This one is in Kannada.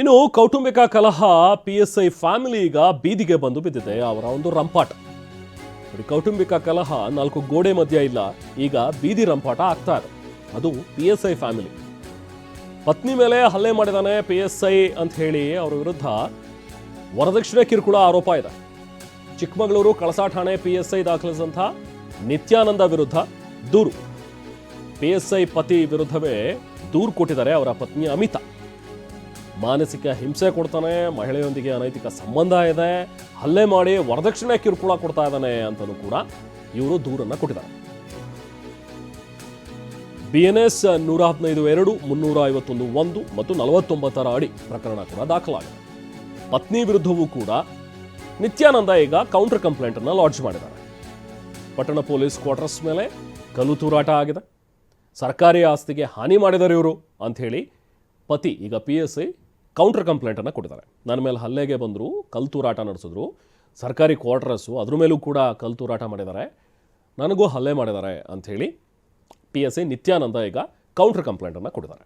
ಇನ್ನು ಕೌಟುಂಬಿಕ ಕಲಹ ಪಿ ಎಸ್ ಐ ಫ್ಯಾಮಿಲಿ ಈಗ ಬೀದಿಗೆ ಬಂದು ಬಿದ್ದಿದೆ. ಅವರ ಒಂದು ರಂಪಾಟ. ಕೌಟುಂಬಿಕ ಕಲಹ ನಾಲ್ಕು ಗೋಡೆ ಮಧ್ಯ ಇಲ್ಲ. ಈಗ ಬೀದಿ ರಂಪಾಟ ಆಗ್ತಾ ಇದೆ. ಅದು ಪಿ ಎಸ್ ಐ ಫ್ಯಾಮಿಲಿ ಪತ್ನಿ ಮೇಲೆ ಹಲ್ಲೆ ಮಾಡಿದಾನೆ ಪಿ ಎಸ್ ಐ ಅಂತ ಹೇಳಿ ಅವರ ವಿರುದ್ಧ ವರದಕ್ಷಿಣೆ ಕಿರುಕುಳ ಆರೋಪ ಇದೆ. ಚಿಕ್ಕಮಗಳೂರು ಕಳಸಾ ಠಾಣೆ ಪಿ ಎಸ್ ಐ ದಾಖಲಿಸಿದಂಥ ನಿತ್ಯಾನಂದ ವಿರುದ್ಧ ದೂರು. ಪಿ ಎಸ್ ಐ ಪತಿ ವಿರುದ್ಧವೇ ದೂರು ಕೊಟ್ಟಿದ್ದಾರೆ ಅವರ ಪತ್ನಿ ಅಮಿತಾ. ಮಾನಸಿಕ ಹಿಂಸೆ ಕೊಡ್ತಾನೆ, ಮಹಿಳೆಯೊಂದಿಗೆ ಅನೈತಿಕ ಸಂಬಂಧ ಇದೆ, ಹಲ್ಲೆ ಮಾಡಿ ವರದಕ್ಷಿಣೆ ಕಿರುಕುಳ ಕೊಡ್ತಾ ಇದ್ದಾನೆ ಅಂತಲೂ ಕೂಡ ಇವರು ದೂರನ್ನ ಕೊಟ್ಟಿದ್ದಾರೆ. ಬಿ ಎನ್ ಎಸ್ ನೂರ ಹದಿನೈದು ಎರಡು, ಮುನ್ನೂರ ಐವತ್ತೊಂದು ಒಂದು ಮತ್ತು ನಲವತ್ತೊಂಬತ್ತರ ಅಡಿ ಪ್ರಕರಣ ಕೂಡ ದಾಖಲಾಗಿದೆ. ಪತ್ನಿ ವಿರುದ್ಧವೂ ಕೂಡ ನಿತ್ಯಾನಂದ ಈಗ ಕೌಂಟರ್ ಕಂಪ್ಲೇಂಟ್ ಅನ್ನು ಲಾಂಚ್ ಮಾಡಿದ್ದಾರೆ. ಪಟ್ಟಣ ಪೊಲೀಸ್ ಕ್ವಾರ್ಟರ್ಸ್ ಮೇಲೆ ಕಲ್ಲು ತೂರಾಟ ಆಗಿದೆ. ಸರ್ಕಾರಿ ಆಸ್ತಿಗೆ ಹಾನಿ ಮಾಡಿದ್ದಾರೆ ಇವರು ಅಂಥೇಳಿ ಪತಿ ಈಗ ಪಿ ಎಸ್ ಐ ಕೌಂಟರ್ ಕಂಪ್ಲೇಂಟನ್ನು ಕೊಡ್ತಾರೆ ನನ್ನ ಮೇಲೆ ಹಲ್ಲೆಗೆ ಬಂದರು, ಕಲ್ತೂರಾಟ ನಡೆಸಿದ್ರು, ಸರ್ಕಾರಿ ಕ್ವಾರ್ಟರ್ಸು ಅದ್ರ ಮೇಲೂ ಕೂಡ ಕಲ್ತೂರಾಟ ಮಾಡಿದ್ದಾರೆ. ನನಗೂ ಹಲ್ಲೆ ಮಾಡಿದ್ದಾರೆ ಅಂಥೇಳಿ ಪಿ ಎಸ್ ಐ ನಿತ್ಯಾನಂದ ಈಗ ಕೌಂಟರ್ ಕಂಪ್ಲೇಂಟನ್ನು ಕೊಟ್ಟಿದ್ದಾರೆ.